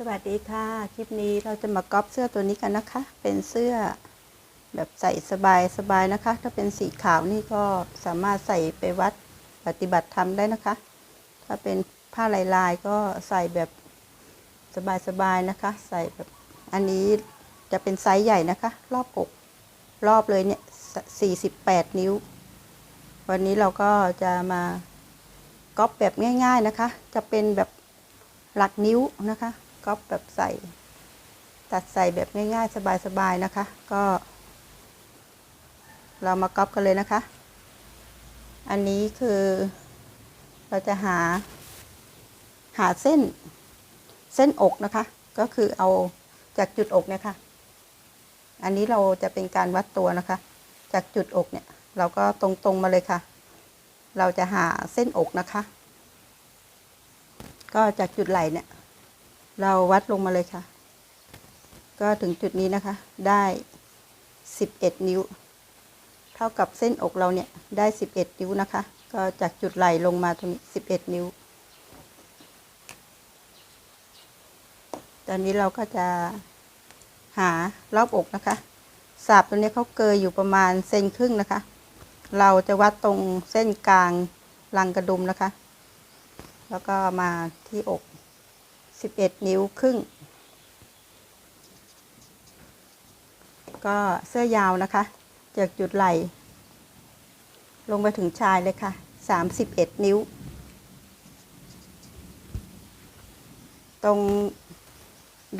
สวัสดีค่ะ คลิปนี้เราจะมาก๊อปเสื้อตัวนี้กันนะคะ เป็นเสื้อแบบใส่สบายสบายนะคะ ถ้าเป็นสีขาวนี่ก็สามารถใส่ไปวัดปฏิบัติธรรมได้นะคะ ถ้าเป็นผ้าลายลายก็ใส่แบบสบายสบายนะคะ ใส่แบบอันนี้จะเป็นไซส์ใหญ่นะคะ รอบอกรอบเลยเนี่ย48 นิ้ว วันนี้เราก็จะมาก๊อปแบบง่าย ๆนะคะ จะเป็นแบบหลักนิ้วนะคะ ก๊อปแบบใส่ ตัดใส่แบบง่ายๆ สบายๆนะคะ ก็ เรามาก๊อปกันเลยนะคะ อันนี้คือเราจะหาหาเส้นเส้นอกนะคะ ก็คือเอาจากจุดอกเนี่ยค่ะ อันนี้เราจะเป็นการวัดตัวนะคะ จากจุดอกเนี่ย เราก็ตรงๆมาเลยค่ะ เราจะหาเส้นอกนะคะ ก็จากจุดไหล่เนี่ย เราวัดลงมาเลยค่ะ ก็ถึงจุดนี้นะคะ ได้สิบเอ็ดนิ้ว เท่ากับเส้นอกเราเนี่ยได้สิบเอ็ดนิ้วนะคะ ก็จากจุดไหล่ลงมาตรงนี้สิบเอ็ดนิ้ว ตอนนี้เราก็จะหารอบอกนะคะสาบตัวนี้เขาเกยอยู่ประมาณเซนครึ่งนะคะ เราจะวัดตรงเส้นกลางรังกระดุมนะคะ แล้วก็มาที่อก 11 นิ้วครึ่ง ก็เสื้อยาวนะคะ จากจุดไหล่ ลงไปถึงชายเลยค่ะ 31 นิ้ว ตรง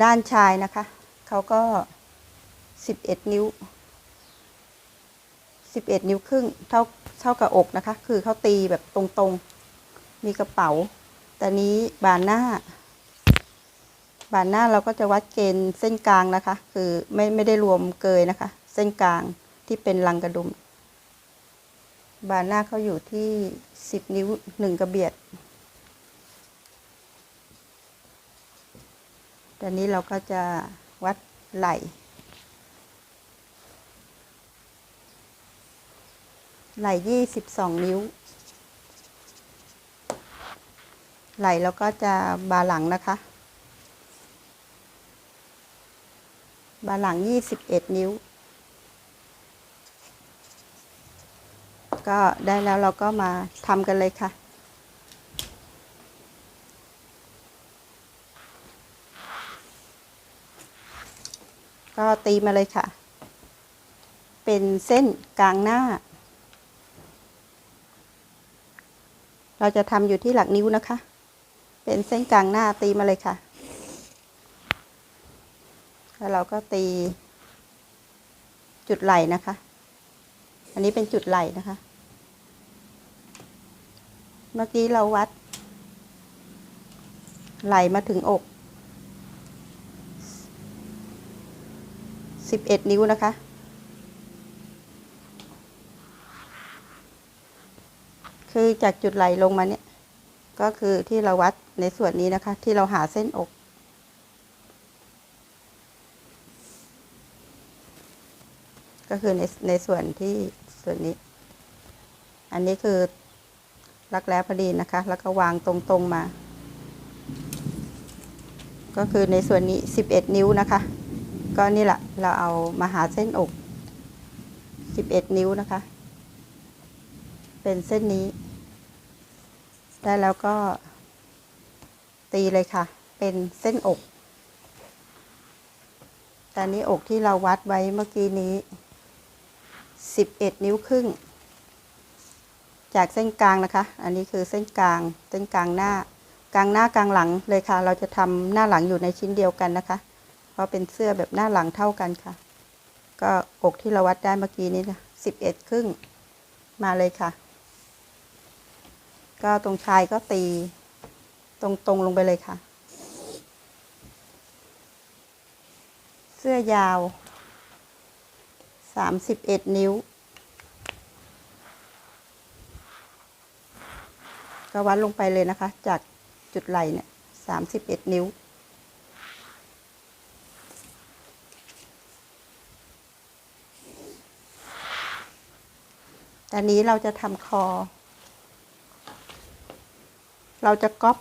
ด้านชายนะคะ เขาก็ 11 นิ้ว 11 นิ้วครึ่ง เท่าเท่ากับอกนะคะ คือเขาตีแบบตรงๆ มีกระเป๋า แต่นี้บานหน้า บานหน้าเราก็จะวัดเกณฑ์เส้นกลางนะคะ คือไม่ไม่ได้รวมเกยนะคะ เส้นกลางที่เป็นรังกระดุม บานหน้าเขาอยู่ที่ 10 นิ้วหนึ่งกระเบียดตอนนี้เราก็จะวัดไหล่ไหล่ยี่สิบสองนิ้ว ไหล่แล้วก็จะบาหลังนะคะ บาหลังยี่สิบเอ็ดนิ้ว ก็ได้แล้วเราก็มาทำกันเลยค่ะ ก็ตีมาเลยค่ะ เป็นเส้นกลางหน้า เราจะทำอยู่ที่หลักนิ้วนะคะ เป็นเส้นกลางหน้าตีมาเลยค่ะ แล้วเราก็ตี จุดไหล่นะคะ อันนี้เป็นจุดไหล่นะคะ เมื่อกี้เราวัด ไหล่มาถึงอกสิบเอ็ดนิ้วนะคะคือจากจุดไหลลงมาเนี่ย ก็คือที่เราวัดในส่วนนี้นะคะ ที่เราหาเส้นอก ก็คือในในส่วนที่ส่วนนี้ อันนี้คือรักแร้พอดีนะคะ แล้วก็วางตรงๆมา ก็คือในส่วนนี้ 11 นิ้วนะคะ ก็นี่แหละเราเอามาหาเส้นอก 11 นิ้วนะคะ เป็นเส้นนี้ ได้แล้วก็ตีเลยค่ะ เป็นเส้นอกแตอนนี้อกที่เราวัดไว้เมื่อกี้นี้ 11 นิ้วครึ่ง จากเส้นกลางนะคะ อันนี้คือเส้นกลางเส้นกลางหน้ากลางหน้ากลางหลังเลยค่ะ เราจะทำหน้าหลังอยู่ในชิ้นเดียวกันนะคะ เพราะเป็นเสื้อแบบหน้าหลังเท่ากันค่ะ ก็อกที่เราวัดได้เมื่อกี้นี้นะสิบเอ็ดครึ่งมาเลยค่ะ ก็ตรงชายก็ตี ตรงตรงลงไปเลยค่ะ เสื้อยาว สามสิบเอ็ดนิ้ว ก็วัดลงไปเลยนะคะ จากจุดไหล่เนี่ยสามสิบเอ็ดนิ้ว ตอนนี้เราจะทำคอ เราจะก๊อป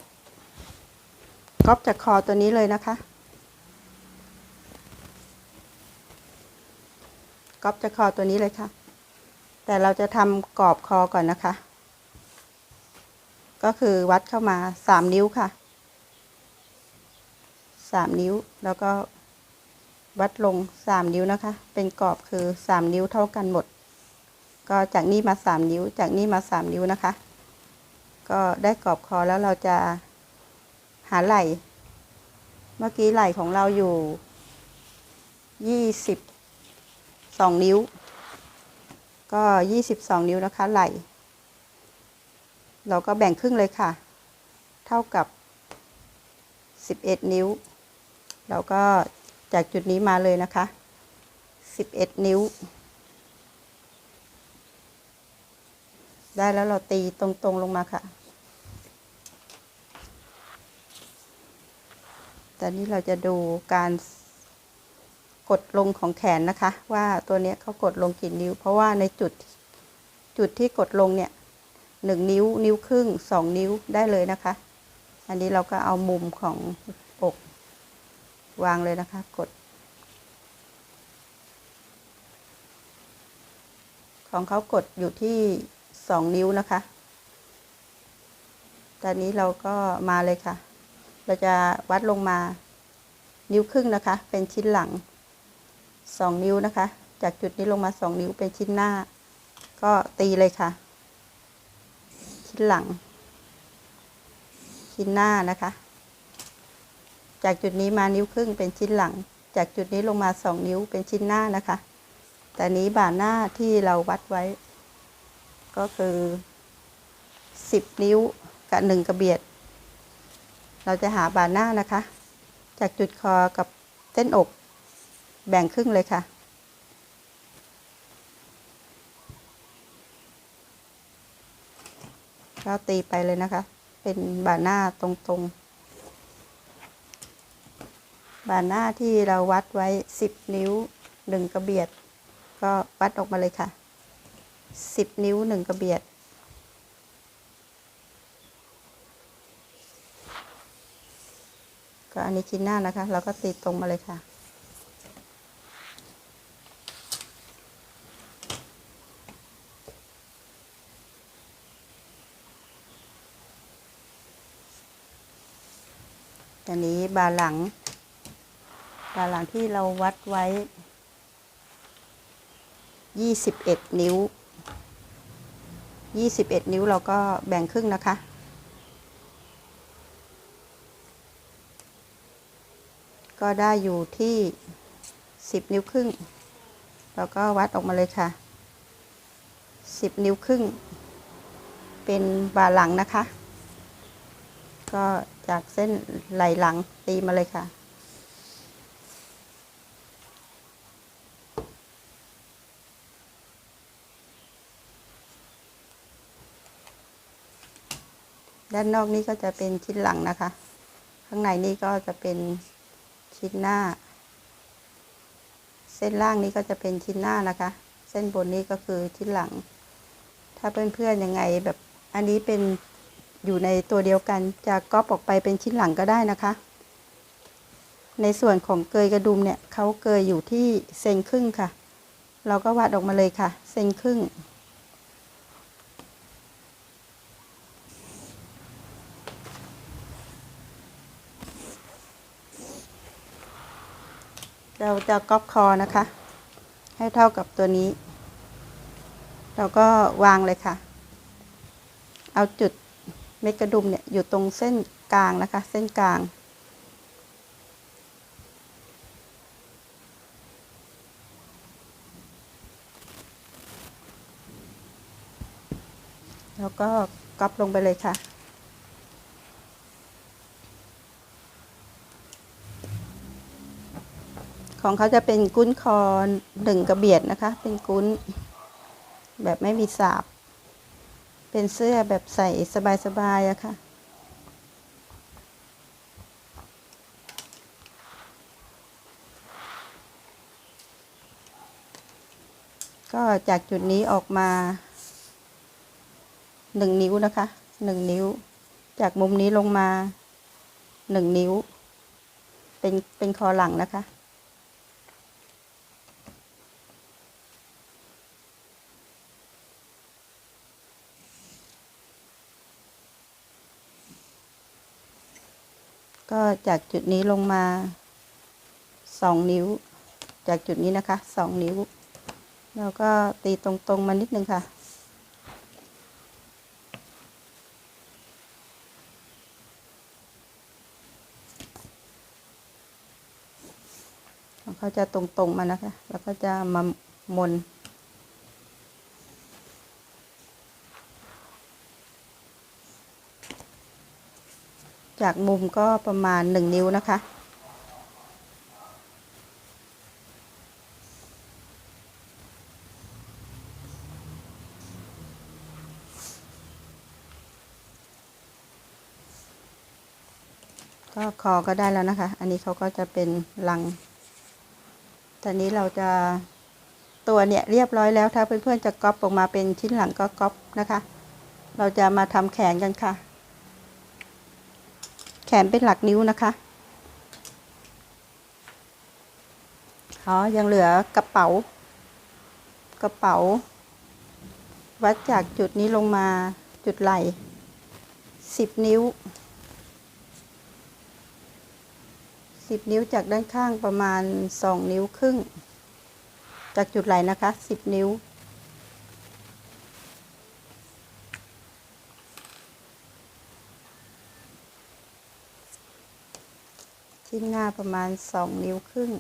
ก๊อปจากคอตัวนี้เลยนะคะ ก๊อปจากคอตัวนี้เลยค่ะ แต่เราจะทำกรอบคอก่อนนะคะ ก็คือวัดเข้ามาสามนิ้วค่ะสามนิ้วแล้วก็วัดลงสามนิ้วนะคะ เป็นกรอบคือสามนิ้วเท่ากันหมด ก็จากนี้มาสามนิ้ว จากนี้มาสามนิ้วนะคะ ก็ได้กรอบคอแล้วเราจะหาไหล่ เมื่อกี้ไหล่ของเราอยู่ยี่สิบ สองนิ้ว ก็ยี่สิบสองนิ้วนะคะไหล่เราก็แบ่งครึ่งเลยค่ะ เท่ากับสิบเอ็ดนิ้ว เราก็จากจุดนี้มาเลยนะคะสิบเอ็ดนิ้ว ได้แล้วเราตีตรงๆลงมาค่ะตอนนี้เราจะดูการ กดลงของแขนนะคะ ว่าตัวเนี้ยเขากดลงกี่นิ้ว เพราะว่าในจุดจุดที่กดลงเนี่ยหนึ่งนิ้ว นิ้วครึ่งสองนิ้วได้เลยนะคะ อันนี้เราก็เอามุมของอกวางเลยนะคะ กด ของเขากดอยู่ที่สองนิ้วนะคะตอนนี้เราก็มาเลยค่ะ เราจะวัดลงมานิ้วครึ่งนะคะ เป็นชิ้นหลัง สองนิ้วนะคะ จากจุดนี้ลงมาสองนิ้วเป็นชิ้นหน้า ก็ตีเลยค่ะ ชิ้นหลัง ชิ้นหน้านะคะ จากจุดนี้มานิ้วครึ่งเป็นชิ้นหลัง จากจุดนี้ลงมาสองนิ้วเป็นชิ้นหน้านะคะ แต่นี้บ่าหน้าที่เราวัดไว้ ก็คือสิบนิ้วกับหนึ่งกระเบียด เราจะหาบ่าหน้านะคะ จากจุดคอกับเส้นอก แบ่งครึ่งเลยค่ะ ก็ตีไปเลยนะคะ เป็นบ่าหน้าตรงๆบ่าหน้าที่เราวัดไว้สิบนิ้วหนึ่งกระเบียด ก็วัดออกมาเลยค่ะสิบนิ้วหนึ่งกระเบียดก็อันนี้ชิ้นหน้านะคะ เราก็ตีตรงมาเลยค่ะ อันนี้ บาหลังบาหลังที่เราวัดไว้ยี่สิบเอ็ดนิ้วยี่สิบเอ็ดนิ้วเราก็แบ่งครึ่งนะคะ ก็ได้อยู่ที่สิบนิ้วครึ่ง เราก็วัดออกมาเลยค่ะสิบนิ้วครึ่ง เป็นบ่าหลังนะคะ ก็ จากเส้นไหลหลังตีมาเลยค่ะ ด้านนอกนี้ก็จะเป็นชิ้นหลังนะคะ ข้างในนี่ก็จะเป็นชิ้นหน้า เส้นล่างนี้ก็จะเป็นชิ้นหน้านะคะ เส้นบนนี้ก็คือชิ้นหลัง ถ้าเพื่อนๆยังไงแบบอันนี้เป็น อยู่ในตัวเดียวกัน จะก๊อปออกไปเป็นชิ้นหลังก็ได้นะคะ ในส่วนของเกยกระดุมเนี่ยเขาเกยอยู่ที่เซนครึ่งค่ะ เราก็วัดออกมาเลยค่ะ เซนครึ่ง เราจะก๊อปคอนะคะ ให้เท่ากับตัวนี้ เราก็วางเลยค่ะ เอาจุด เม็ดกระดุมเนี่ยอยู่ตรงเส้นกลางนะคะ เส้นกลาง แล้วก็ก๊อปลงไปเลยค่ะของเขาจะเป็นกุ้นคอหนึ่งกระเบียดนะคะ เป็นกุ้นแบบไม่มีสาบ เป็นเสื้อแบบใส่สบายๆอะค่ะ ก็จากจุดนี้ออกมาหนึ่งนิ้วนะคะหนึ่งนิ้ว จากมุมนี้ลงมาหนึ่งนิ้ว เป็นเป็นคอหลังนะคะ ก็ จากจุดนี้ลงมาสองนิ้ว จากจุดนี้นะคะสองนิ้ว แล้วก็ตีตรงๆมานิดนึงค่ะ เขาจะตรงๆมานะคะ แล้วก็จะมามน จากมุมก็ประมาณหนึ่งนิ้วนะคะ ก็คอก็ได้แล้วนะคะ อันนี้เขาก็จะเป็นลังตอนนี้เราจะตัวเนี่ยเรียบร้อยแล้วถ้าเพื่อนๆจะก๊อปออกมาเป็นชิ้นหลังก็ก๊อปนะคะ เราจะมาทำแขนกันค่ะ นเป็นหลักนิ้วนะคะอ๋อยังเหลือกระเป๋ากระเป๋า วัดจากจุดนี้ลงมาจุดไหล่สิบนิ้วสิบนิ้วจากด้านข้างประมาณสองนิ้วครึ่ง จากจุดไหล่นะคะสิบนิ้ว ที่หน้าประมาณสองนิ้วครึ่ง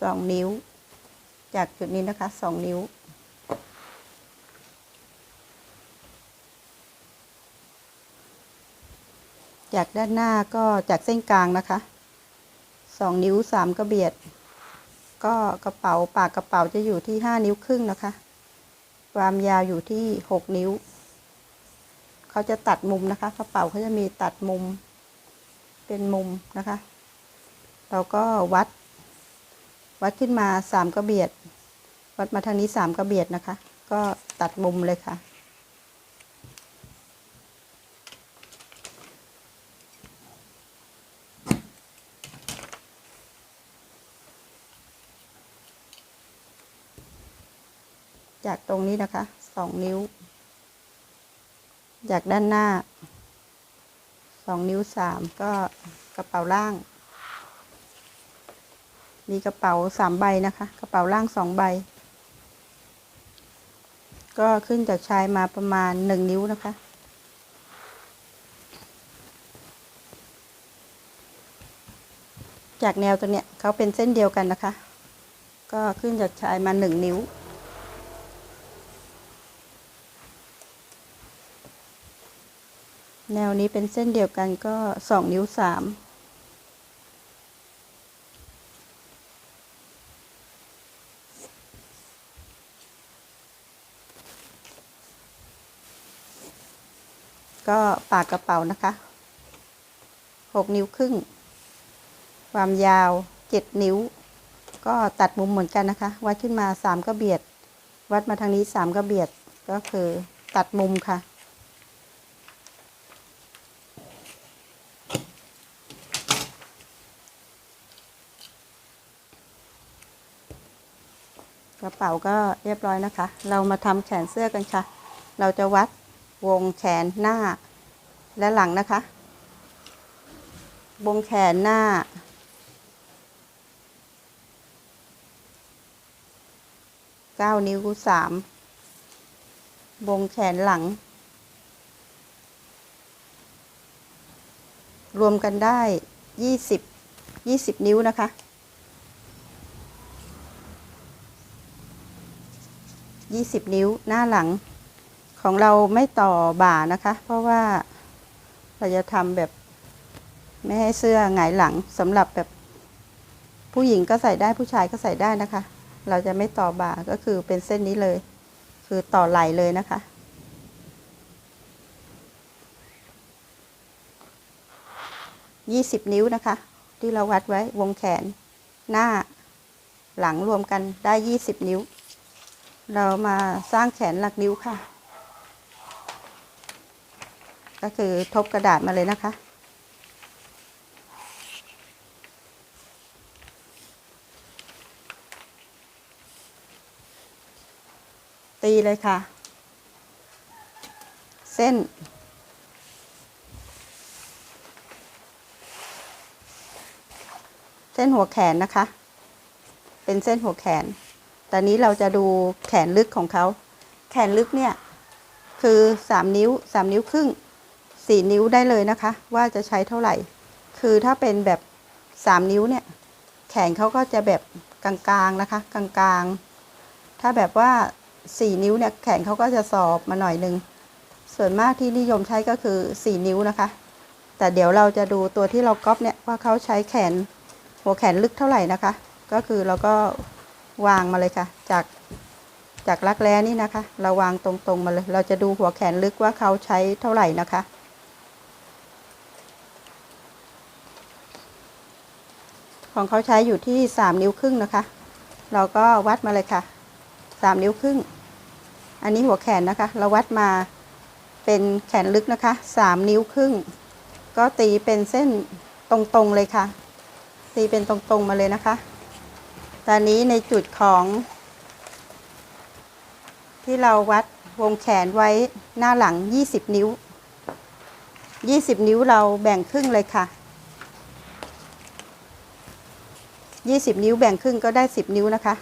สองนิ้ว จากจุดนี้นะคะสองนิ้ว จากด้านหน้าก็จากเส้นกลางนะคะสองนิ้วสามกระเบียด ก็กระเป๋าปากกระเป๋าจะอยู่ที่ห้านิ้วครึ่งนะคะ ความยาวอยู่ที่หกนิ้ว เขาจะตัดมุมนะคะ กระเป๋าเขาจะมีตัดมุม เป็นมุมนะคะ เราก็วัด วัดขึ้นมาสามกระเบียด วัดมาทางนี้สามกระเบียดนะคะ ก็ตัดมุมเลยค่ะ จากตรงนี้นะคะสองนิ้ว จากด้านหน้าสองนิ้วสามก็กระเป๋าล่าง มีกระเป๋าสามใบนะคะ กระเป๋าล่างสองใบ ก็ขึ้นจากชายมาประมาณหนึ่งนิ้วนะคะจากแนวตัวเนี้ยเขาเป็นเส้นเดียวกันนะคะ ก็ขึ้นจากชายมาหนึ่งนิ้ว แนวนี้เป็นเส้นเดียวกันก็สองนิ้วสามก็ปากกระเป๋านะคะหกนิ้วครึ่ง ความยาวเจ็ดนิ้ว ก็ตัดมุมเหมือนกันนะคะ วัดขึ้นมาสามกระเบียด วัดมาทางนี้สามกระเบียด ก็คือตัดมุมค่ะ กระเป๋าก็เรียบร้อยนะคะ เรามาทำแขนเสื้อกันค่ะ เราจะวัดวงแขนหน้าและหลังนะคะ วงแขนหน้า เก้านิ้วสามวงแขนหลัง รวมกันได้ยี่สิบยี่สิบนิ้วนะคะ ยี่สิบนิ้วหน้าหลัง ของเราไม่ต่อบ่านะคะ เพราะว่าเราจะทำแบบไม่ให้เสื้อหงายหลังสำหรับแบบผู้หญิงก็ใส่ได้ผู้ชายก็ใส่ได้นะคะ เราจะไม่ต่อบ่าก็คือเป็นเส้นนี้เลย คือต่อไหลเลยนะคะก20นิ้วนะคะ ที่เราวัดไว้วงแขนหน้าหลังรวมกันได้20นิ้ว เรามาสร้างแขนหลักนิ้วค่ะ ก็คือทบกระดาษมาเลยนะคะ ตีเลยค่ะ เส้นเส้นหัวแขนนะคะ เป็นเส้นหัวแขน ตอนนี้เราจะดูแขนลึกของเขา แขนลึกเนี่ย คือสามนิ้วสามนิ้วครึ่งสี่นิ้วได้เลยนะคะ ว่าจะใช้เท่าไหร่ คือถ้าเป็นแบบสามนิ้วเนี่ย แขนเขาก็จะแบบกลางๆนะคะ กลางๆ ถ้าแบบว่าสี่นิ้วเนี่ย แขนเขาก็จะสอบมาหน่อยหนึ่งส่วนมากที่นิยมใช้ก็คือสี่นิ้วนะคะ แต่เดี๋ยวเราจะดูตัวที่เราก๊อปเนี่ยว่าเขาใช้แขนหัวแขนลึกเท่าไหร่นะคะ ก็คือเราก็ วางมาเลยค่ะ จากจากรักแร้นี่นะคะ เราวางตรงๆมาเลย เราจะดูหัวแขนลึกว่าเขาใช้เท่าไหร่นะคะ ของเขาใช้อยู่ที่ 3 นิ้วครึ่งนะคะ เราก็วัดมาเลยค่ะ 3 นิ้วครึ่ง อันนี้หัวแขนนะคะ เราวัดมาเป็นแขนลึกนะคะ 3 นิ้วครึ่ง ก็ตีเป็นเส้นตรงๆเลยค่ะ ตีเป็นตรงๆมาเลยนะคะ ตอนนี้ในจุดของ ที่เราวัดวงแขนไว้หน้าหลัง 20 นิ้ว 20 นิ้วเราแบ่งครึ่งเลยค่ะ 20 นิ้วแบ่งครึ่งก็ได้ 10 นิ้วนะคะ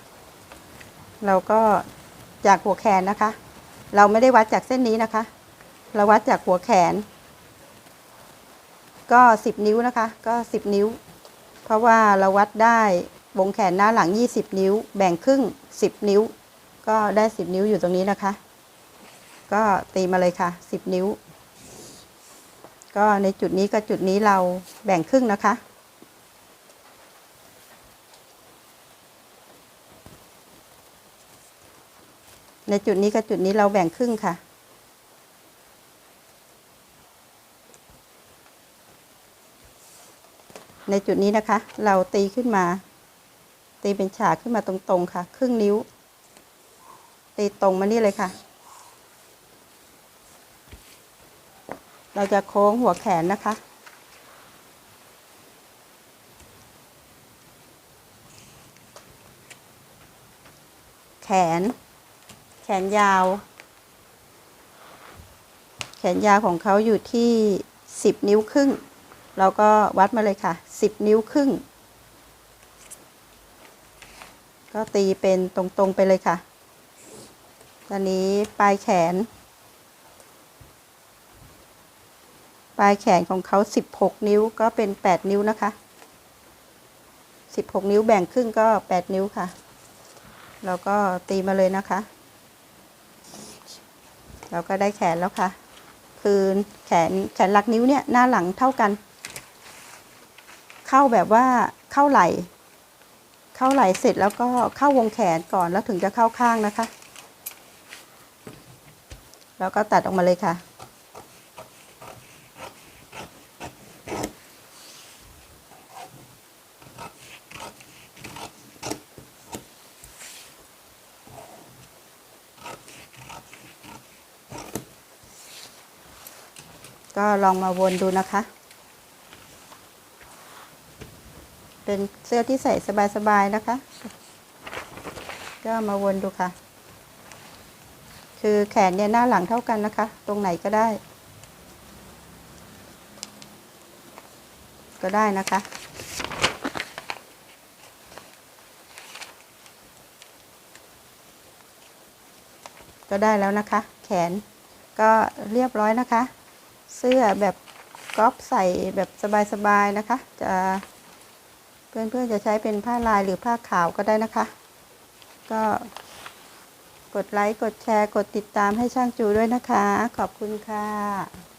เราก็จากหัวแขนนะคะ เราไม่ได้วัดจากเส้นนี้นะคะ เราวัดจากหัวแขน ก็ 10 นิ้วนะคะ ก็ 10 นิ้ว เพราะว่าเราวัดได้ วงแขนหน้าหลัง 20 นิ้ว แบ่งครึ่ง 10 นิ้ว ก็ได้ 10 นิ้วอยู่ตรงนี้นะคะ ก็ตีมาเลยค่ะ 10 นิ้ว ก็ในจุดนี้กับจุดนี้เราแบ่งครึ่งนะคะ ในจุดนี้กับจุดนี้เราแบ่งครึ่งค่ะในจุดนี้นะคะ เราตีขึ้นมา ตีเป็นฉากขึ้นมาตรงๆค่ะ ครึ่งนิ้ว ตีตรงมานี่เลยค่ะ เราจะโค้งหัวแขนนะคะ แขน แขนยาว แขนยาวของเขาอยู่ที่สิบนิ้วครึ่ง เราก็วัดมาเลยค่ะสิบนิ้วครึ่ง ก็ตีเป็นตรงๆไปเลยค่ะ ตอนนี้ปลายแขน ปลายแขนของเขาสิบหกนิ้วก็เป็นแปดนิ้วนะคะสิบหกนิ้วแบ่งครึ่งก็แปดนิ้วค่ะเราก็ตีมาเลยนะคะ เราก็ได้แขนแล้วค่ะ คือแขนแขนหลักนิ้วเนี่ยหน้าหลังเท่ากัน เข้าแบบว่าเข้าไหล่ เข้าไหล่เสร็จแล้วก็เข้าวงแขนก่อนแล้วถึงจะเข้าข้างนะคะ แล้วก็ตัดออกมาเลยค่ะ ก็ลองมาวนดูนะคะ เป็นเสื้อที่ใส่สบายๆนะคะ ก็มาวนดูค่ะ คือแขนเนี่ยหน้าหลังเท่ากันนะคะ ตรงไหนก็ได้ ก็ได้นะคะก็ได้แล้วนะคะ แขนก็เรียบร้อยนะคะ เสื้อแบบก๊อปใส่แบบสบายๆนะคะ จะ เพื่อนๆจะใช้เป็นผ้าลายหรือผ้าขาวก็ได้นะคะ ก็กดไลค์ กดแชร์ กดติดตามให้ช่างจูด้วยนะคะ ขอบคุณค่ะ